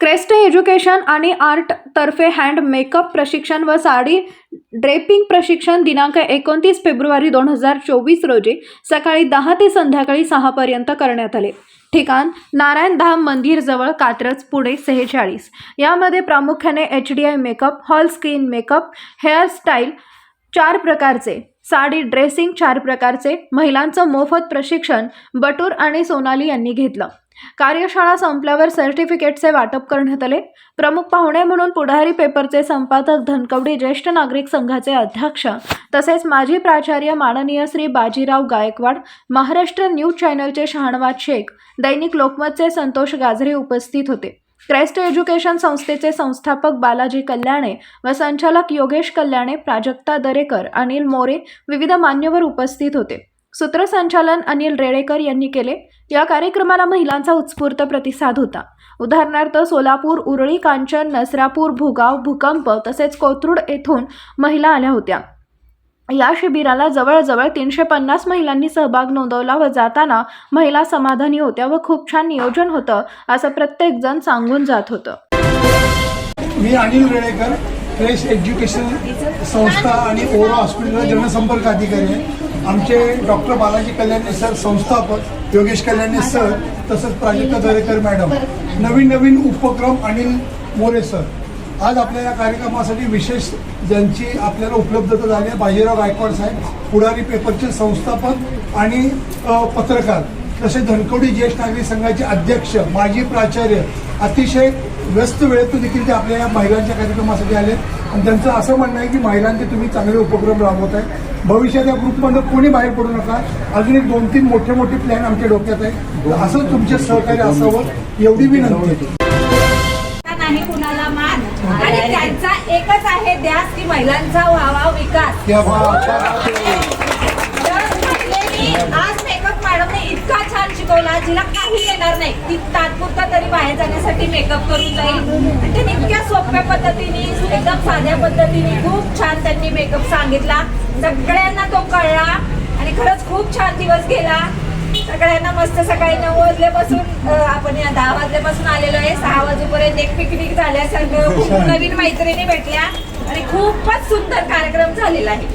Crest education आणि art तर्फे hand makeup प्रशिक्षण व साडी ड्रेपिंग प्रशिक्षण दिनांक एकोणतीस फेब्रुवारी दोन हजार चोवीस रोजी सकाळी दहा ते संध्याकाळी सहापर्यंत करण्यात आले. ठिकाण नारायण धाम मंदिरजवळ कात्रज पुणे सेहेचाळीस. यामध्ये प्रामुख्याने H D eye makeup hall skin makeup hairstyle चार प्रकारचे साडी ड्रेसिंग चार प्रकारचे महिलांचं मोफत प्रशिक्षण बटूर आणि सोनाली यांनी घेतलं. कार्यशाळा संपल्यावर सर्टिफिकेटचे वाटप करण्यात आले. प्रमुख पाहुणे म्हणून पुढारी पेपरचे संपादक धनकवडी ज्येष्ठ नागरिक संघाचे अध्यक्ष तसेच माजी प्राचार्य माननीय श्री बाजीराव गायकवाड महाराष्ट्र न्यूज चॅनलचे शहाणवाज शेख दैनिक लोकमतचे संतोष गाजरे उपस्थित होते. क्रेस्ट एज्युकेशन संस्थेचे संस्थापक बालाजी कल्याणे व संचालक योगेश कल्याणे प्राजक्ता दरेकर अनिल मोरे विविध मान्यवर उपस्थित होते. सूत्रसंचालन अनिल रेडेकर यांनी केले. या कार्यक्रमाला महिलांचा उत्स्फूर्त प्रतिसाद होता. उदाहरणार्थ सोलापूर उरळी कांचन नसरापूर भुगाव भूकंप तसेच कोथरूड येथून महिला आल्या होत्या. या शिबिराला जवळजवळ तीनशे पन्नास महिलांनी सहभाग नोंदवला व जाताना महिला समाधानी होत्या व खूप छान नियोजन होतं असं प्रत्येकजण सांगून जात होतं. मी अनिल रेडेकर फ्रेश एज्युकेशन संस्था आणि ओरा हॉस्पिटल जनसंपर्क अधिकारी आहे आमचे डॉक्टर बालाजी कल्याणे सर संस्थापक योगेश कल्याणे सर तसंच प्राजक्ता दरेकर मॅडम. नवीन नवीन उपक्रम अनिल मोरे सर. आज आपल्या या कार्यक्रमासाठी विशेष ज्यांची आपल्याला उपलब्धता झाली आहे बाजीराव गायकवाड साहेब पुढारी पेपरचे संस्थापक आणि पत्रकार. तसेच धनकवडी ज्येष्ठ नागरिक संघाचे अध्यक्ष माजी प्राचार्य अतिशय व्यस्त वेळेतून देखील ते आपल्या या महिलांच्या कार्यक्रमासाठी आले. आणि त्यांचं असं म्हणणं आहे की महिलांचे तुम्ही चांगले उपक्रम राबवत आहे. भविष्यात या ग्रुपमधनं कोणी बाहेर पडू नका. अजून एक दोन तीन मोठे मोठे प्लॅन आमच्या डोक्यात आहे. असं तुमचे सहकार्य असावं एवढी विनंती आहे. नाही कुणाला मान. आणि त्यांचा एकच आहे ध्यास की महिलांचा व्हावा विकास या बा- तर महिलेनी आज मेकअप मॅडमने इतका छान जिला काही येणार नाही. ती तात्पुरता तरी बाहेर जाण्यासाठी मेकअप करून जाईल. त्यांनी इतक्या सोप्या पद्धतीने एकदम साध्या पद्धतीने खूप छान त्यांनी मेकअप सांगितला. सगळ्यांना तो कळला आणि खरंच खूप छान दिवस गेला. सगळ्यांना मस्त सकाळी नऊ वाजल्यापासून आपण या दहा वाजल्यापासून आलेलो आहे. सहा वाजेपर्यंत एक पिकनिक झाल्यासारखं खूप नवीन मैत्रिणी भेटल्या आणि खूपच सुंदर कार्यक्रम झालेला आहे.